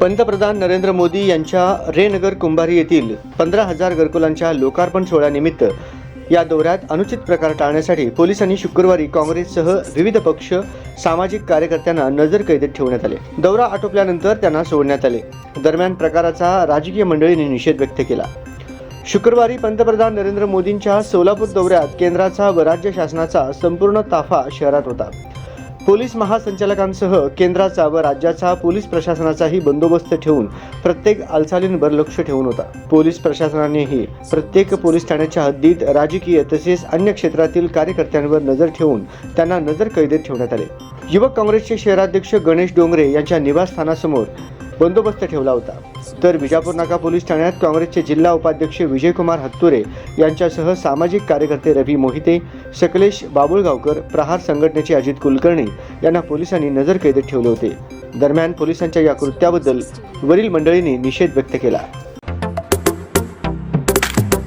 पंतप्रधान नरेंद्र मोदी यांच्या रेनगर कुंभारी येथील पंधरा हजार घरकुलांच्या लोकार्पण सोहळ्यानिमित्त या दौऱ्यात अनुचित प्रकार टाळण्यासाठी पोलिसांनी शुक्रवारी काँग्रेससह विविध पक्ष सामाजिक कार्यकर्त्यांना नजर कैदेत ठेवण्यात आले. दौरा आटोपल्यानंतर त्यांना सोडण्यात आले. दरम्यान प्रकाराचा राजकीय मंडळींनी निषेध व्यक्त केला. शुक्रवारी पंतप्रधान नरेंद्र मोदींच्या सोलापूर दौऱ्यात केंद्राचा व राज्य शासनाचा संपूर्ण ताफा शहरात होता. पोलीस महासंचालकांसह केंद्राचा व राज्याचा पोलीस प्रशासनाचाही बंदोबस्त ठेवून प्रत्येक हालचालींवर लक्ष ठेवून होता. पोलीस प्रशासनानेही प्रत्येक पोलीस ठाण्याच्या हद्दीत राजकीय तसेच अन्य क्षेत्रातील कार्यकर्त्यांवर नजर ठेवून त्यांना नजर कैदेत ठेवण्यात आले. युवक काँग्रेसचे शहराध्यक्ष गणेश डोंगरे यांच्या निवासस्थानासमोर बंदोबस्त ठेवला होता. तर विजापूर नाका पोलीस ठाण्यात काँग्रेसचे जिल्हा उपाध्यक्ष विजयकुमार हत्तुरे यांच्यासह सामाजिक कार्यकर्ते रवी मोहिते सकलेश बाबुळगावकर प्रहार संघटनेचे अजित कुलकर्णी यांना पोलिसांनी नजर कैदेत ठेवले होते. दरम्यान पोलिसांच्या या कृत्याबद्दल वरील मंडळींनी निषेध व्यक्त केला.